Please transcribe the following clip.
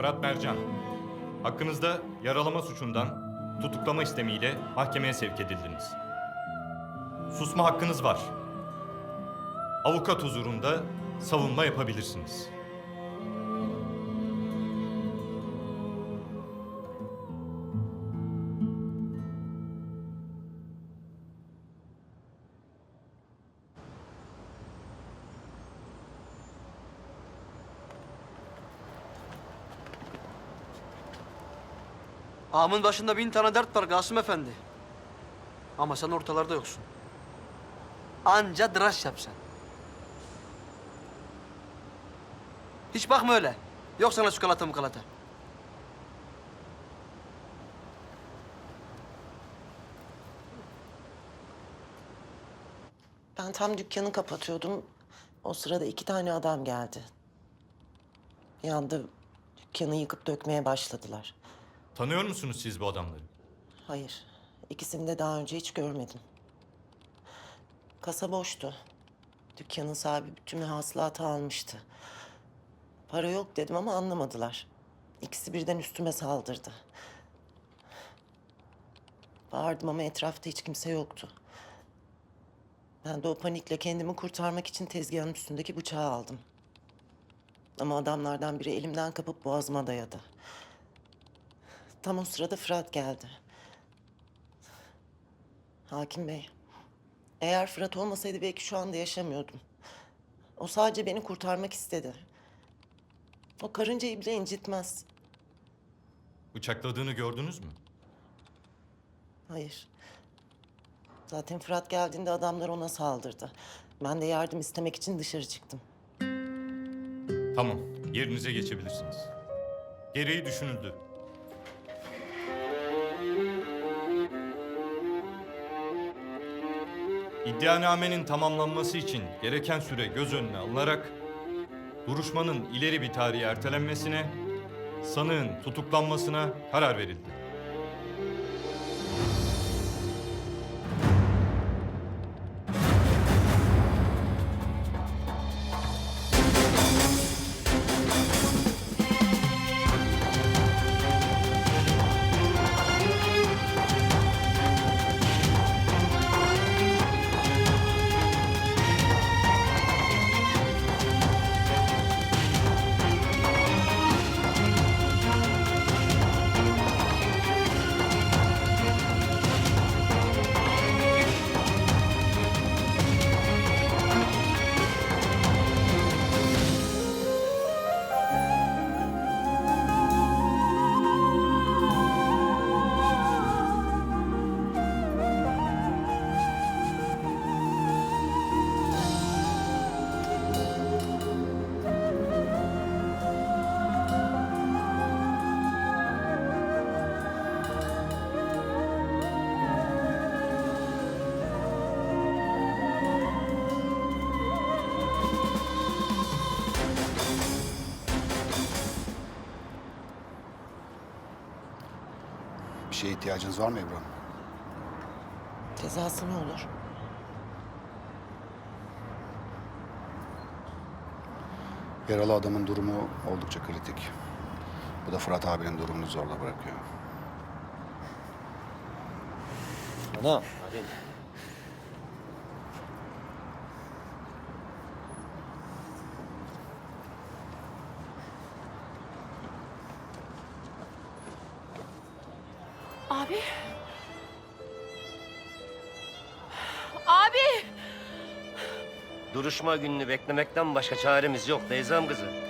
Fırat Mercan. Hakkınızda yaralama suçundan tutuklama istemiyle mahkemeye sevk edildiniz. Susma hakkınız var. Avukat huzurunda savunma yapabilirsiniz. Ağamın başında bin tane dert var Kasım Efendi. Ama sen ortalarda yoksun. Anca dıraş yap sen. Hiç bakma öyle. Yok sana çikolata mukalata. Ben tam dükkanı kapatıyordum. O sırada iki tane adam geldi. Bir anda dükkanı yıkıp dökmeye başladılar. Tanıyor musunuz siz bu adamları? Hayır, ikisini de daha önce hiç görmedim. Kasa boştu. Dükkanın sahibi bütün hasılatı almıştı. Para yok dedim ama anlamadılar. İkisi birden üstüme saldırdı. Bağırdım ama etrafta hiç kimse yoktu. Ben de o panikle kendimi kurtarmak için tezgahın üstündeki bıçağı aldım. Ama adamlardan biri elimden kapıp boğazıma dayadı. Tam o sırada Fırat geldi. Hakim Bey, eğer Fırat olmasaydı belki şu anda yaşamıyordum. O sadece beni kurtarmak istedi. O karıncayı bile incitmez. Bıçakladığını gördünüz mü? Hayır. Zaten Fırat geldiğinde adamlar ona saldırdı. Ben de yardım istemek için dışarı çıktım. Tamam, yerinize geçebilirsiniz. Gereği düşünüldü. İddianamenin tamamlanması için gereken süre göz önüne alınarak duruşmanın ileri bir tarihe ertelenmesine, sanığın tutuklanmasına karar verildi. Şeye ihtiyacınız var mı İbrahim? Cezası ne olur? Yaralı adamın durumu oldukça kritik. Bu da Fırat abinin durumunu zorla bırakıyor. Ana. Hadi. Abi. Abi. Duruşma gününü beklemekten başka çaremiz yok Deyzam kızı.